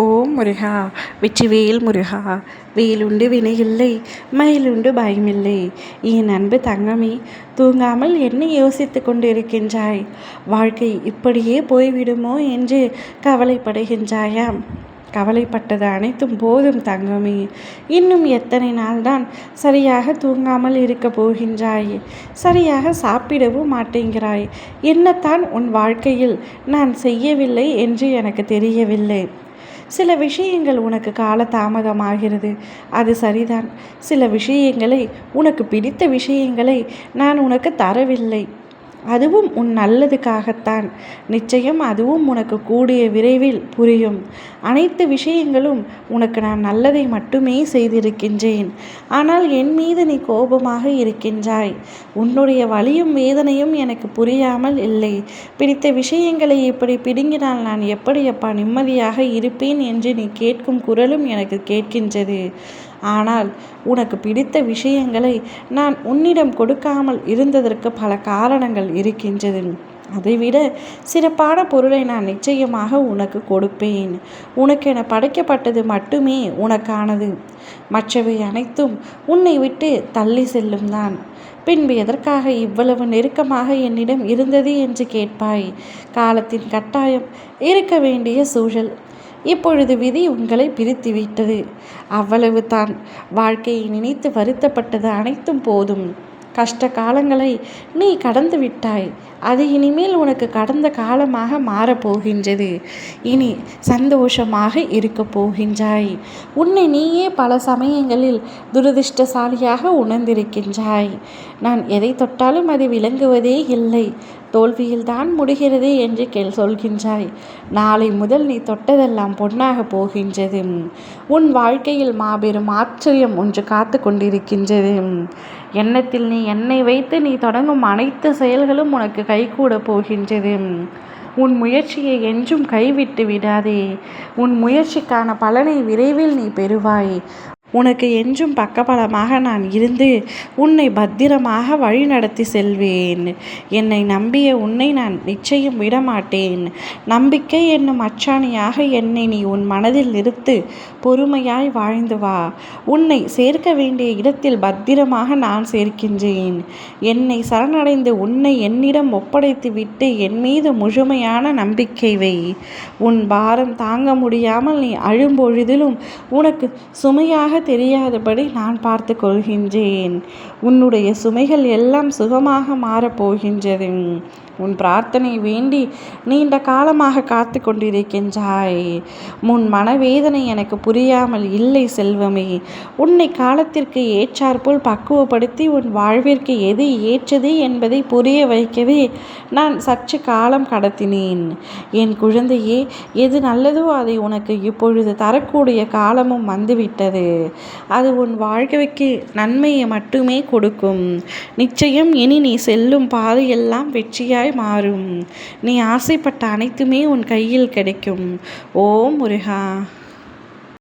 ஓம் முருகா வெற்றிவேல் முருகா வேலுண்டு வினையில்லை மயிலுண்டு பயமில்லை. என் அன்பு தங்கமே தூங்காமல் என்ன யோசித்து கொண்டிருக்கின்றாய். வாழ்க்கை இப்படியே போய்விடுமோ என்று கவலைப்படுகின்றாயாம். கவலைப்பட்டது அனைத்தும் போதும் தங்கமே. இன்னும் எத்தனை நாள்தான் சரியாக தூங்காமல் இருக்க போகின்றாய். சரியாக சாப்பிடவும் மாட்டேங்கிறாய். என்னத்தான் உன் வாழ்க்கையில் நான் செய்யவில்லை என்று எனக்கு தெரியவில்லை. சில விஷயங்கள் உனக்கு கால தாமதமாகிறது அது சரிதான். சில விஷயங்களை உனக்கு பிடித்த விஷயங்களை நான் உனக்கு தரவில்லை. அதுவும் உன் நல்லதுக்காகத்தான். நிச்சயம் அதுவும் உனக்கு கூடிய விரைவில் புரியும். அனைத்து விஷயங்களும் உனக்கு நான் நல்லதை மட்டுமே செய்திருக்கின்றேன். ஆனால் என் மீது நீ கோபமாக இருக்கின்றாய். உன்னுடைய வலியும் வேதனையும் எனக்கு புரியாமல் இல்லை. பிடித்த விஷயங்களை இப்படி பிடுங்கினால் நான் எப்படி அப்பா நிம்மதியாக இருப்பேன் என்று நீ கேட்கும் குரலும் எனக்கு கேட்கின்றது. ஆனால் உனக்கு பிடித்த விஷயங்களை நான் உன்னிடம் கொடுக்காமல் இருந்ததற்கு பல காரணங்கள் இருக்கின்றது. அதைவிட சிறப்பான பொருளை நான் நிச்சயமாக உனக்கு கொடுப்பேன். உனக்கு என படைக்கப்பட்டது மட்டுமே உனக்கானது. மற்றவை அனைத்தும் உன்னை விட்டு தள்ளி செல்லும் தான். பின்பு எதற்காக இவ்வளவு நெருக்கமாக என்னிடம் இருந்தது என்று கேட்பாய்? காலத்தின் கட்டாயம் இருக்க வேண்டிய சூழல். இப்பொழுது விதி உங்களை பிரித்துவிட்டது. அவ்வளவு தான். வாழ்க்கையை நினைத்து வருத்தப்பட்டது அனைத்தும் போதும். கஷ்ட காலங்களை நீ கடந்து விட்டாய். அது இனிமேல் உனக்கு கடந்த காலமாக மாறப்போகின்றது இனி சந்தோஷமாக இருக்க போகின்றாய். உன்னை நீயே பல சமயங்களில் துரதிருஷ்டசாலியாக உணர்ந்திருக்கின்றாய். நான் எதை தொட்டாலும் அது விளங்குவதே இல்லை. தோல்வியில்தான் முடிகிறது என்று கேள் சொல்கின்றாய். நாளை முதல் நீ தொட்டதெல்லாம் பொன்னாக போகின்றது. உன் வாழ்க்கையில் மாபெரும் ஆச்சரியம் ஒன்று காத்து கொண்டிருக்கின்றது. எண்ணத்தில் நீ என்னை வைத்து நீ தொடங்கும் அனைத்து செயல்களும் உனக்கு கைகூட போகின்றது. உன் முயற்சியை என்றும் கைவிட்டு விடாதே. உன் முயற்சிக்கான பலனை விரைவில் நீ பெறுவாய். உனக்கு என்றும் பக்கபலமாக நான் இருந்து உன்னை பத்திரமாக வழி நடத்தி செல்வேன். என்னை நம்பிய உன்னை நான் நிச்சயம் விடமாட்டேன். நம்பிக்கை என்னும் அச்சாணியாக என்னை நீ உன் மனதில் நிறுத்து பொறுமையாய் வாழ்ந்து வா. உன்னை சேர்க்க வேண்டிய இடத்தில் பத்திரமாக நான் சேர்க்கின்றேன். என்னை சரணடைந்து உன்னை என்னிடம் ஒப்படைத்து விட்டு என் மீது முழுமையான நம்பிக்கை வை. உன் பாரம் தாங்க முடியாமல் நீ அழும்பொழுதிலும் உனக்கு சுமையாக தெரியாதபடி நான் பார்த்து கொள்கின்றேன். உன்னுடைய சுமைகள் எல்லாம் சுகமாக மாறப்போகின்றது உன் பிரார்த்தனை வேண்டி நீண்ட காலமாக காத்து கொண்டிருக்கின்றாய். உன் மனவேதனை எனக்கு புரியாமல் இல்லை செல்வமே உன்னை காலத்திற்கு ஏற்றாற்போல் பக்குவப்படுத்தி உன் வாழ்விற்கு எது ஏற்றது என்பதை புரிய வைக்கவே நான் சற்று காலம் கடத்தினேன். என் குழந்தையே எது நல்லதோ அதை உனக்கு இப்பொழுது தரக்கூடிய காலமும் வந்துவிட்டது. அது உன் வாழ்க்கைக்கு நன்மையை மட்டுமே கொடுக்கும். நிச்சயம் இனி நீ செல்லும் பாதையெல்லாம் வெற்றியாய் பொருளாய் மாறும். நீ ஆசைப்பட்ட அனைத்துமே உன் கையில் கிடைக்கும். ஓ முருகா.